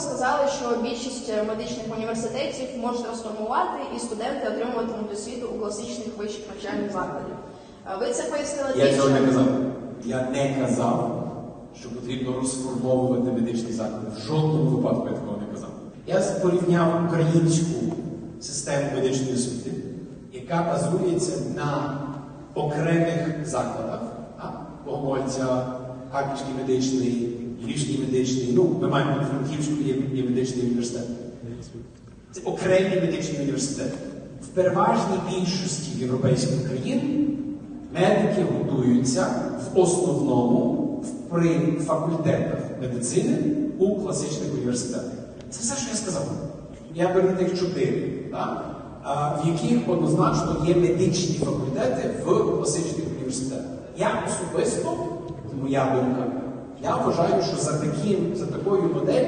сказали, що більшість медичних університетів можуть трансформувати і студенти отримуватимуть освіту у класичних вищих навчальних закладів. Е, Ви це пояснили Я цього не казав. Я не казав, що потрібно розформовувати медичні заклади. В жодному випадку я такого не казав. Я порівняв українську систему медичної освіти, яка базується на окремих закладах. Богомольця, Харківський медичний, Львівський медичний. Ну, ми маємо Франківську є, медичний університет. Це окремі медичні університети. В переважній більшості європейських країн медики готуються в основному при факультетах медицини у класичних університетах. Це все, що я сказав. Я беру тих чотири, в яких однозначно є медичні факультети в класичних університетах. Я особисто, моя думка, я вважаю, що за таким, за такою моделлю